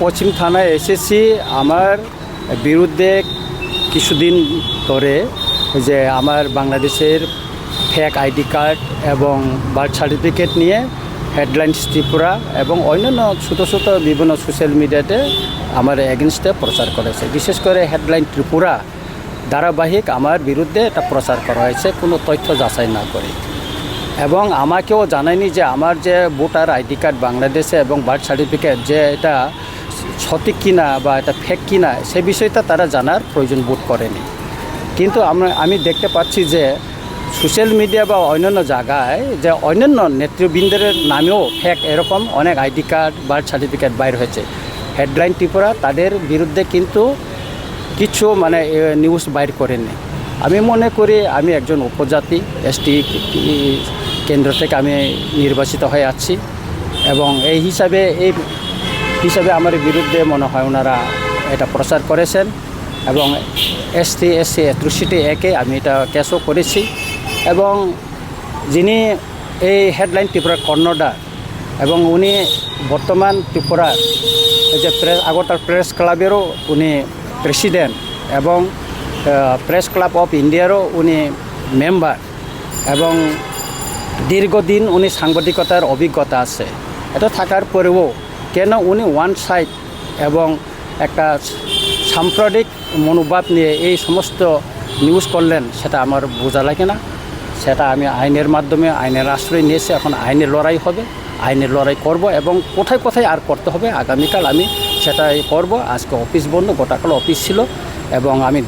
পশ্চিম থানায় এসেছি। আমার বিরুদ্ধে কিছুদিন ধরে যে আমার বাংলাদেশের ফেক আইডি কার্ড এবং বার্থ সার্টিফিকেট নিয়ে হেডলাইন্স ত্রিপুরা এবং অন্যান্য ছোটো ছোটো বিভিন্ন সোশ্যাল মিডিয়াতে আমার এগেনস্টে প্রচার করেছে বিশেষ করে হেডলাইন ত্রিপুরা ধারাবাহিক আমার বিরুদ্ধে এটা প্রচার করা হয়েছে, কোনো তথ্য যাচাই না করে। এবং আমাকেও জানায়নি যে আমার যে ভোটার আইডি কার্ড বাংলাদেশে এবং বার্থ সার্টিফিকেট যে এটা সঠিক কিনা বা এটা ফেক কিনা, সে বিষয়টা তারা জানার প্রয়োজন বোধ করেনি। কিন্তু আমরা, আমি দেখতে পাচ্ছি যে সোশ্যাল মিডিয়া বা অন্যান্য জায়গায় যে অন্যান্য নেতৃবৃন্দের নামেও ফেক এরকম অনেক আইডি কার্ড বার্থ সার্টিফিকেট বাইর হয়েছে। হেডলাইন ত্রিপুরা তাদের বিরুদ্ধে কিন্তু কিছু মানে নিউজ বাইর করেনি। আমি মনে করি আমি একজন উপজাতি এসটি কেন্দ্র থেকে আমি নির্বাচিত হয়ে আছি এবং এই হিসাবে এই হিসাবে আমার বিরুদ্ধে মনে হয় ওনারা এটা প্রচার করেছেন এবং এসটি এসসি অ্যাট্রোসিটি একে আমি এটা কেসও করেছি এবং যিনি এই হেডলাইন ত্রিপুরার কর্ণডার এবং উনি বর্তমান ত্রিপুরার এই যে প্রেস, আগরতলা প্রেস ক্লাবেরও উনি প্রেসিডেন্ট এবং প্রেস ক্লাব অফ ইন্ডিয়ারও উনি মেম্বার এবং দীর্ঘদিন উনি সাংবাদিকতার অভিজ্ঞতা আছে। এটা থাকার পরেও কেন উনি ওয়ান সাইড এবং একটা সাম্প্রদায়িক মনোভাব নিয়ে এই সমস্ত নিউজ করলেন, সেটা আমার বোঝা লাগে না। সেটা আমি আইনের মাধ্যমে, আইনের আশ্রয় নিয়েছি, এখন আইনের লড়াই হবে, আইনের লড়াই করব এবং কোথায় কোথায় আর করতে হবে, আগামীকাল আমি সেটাই করব। আজকে অফিস বন্ধ গোটাকাল অফিস ছিল এবং আমি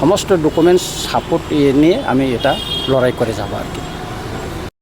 সমস্ত ডকুমেন্টস সাপোর্ট নিয়ে আমি এটা লড়াই করে যাব আর কি।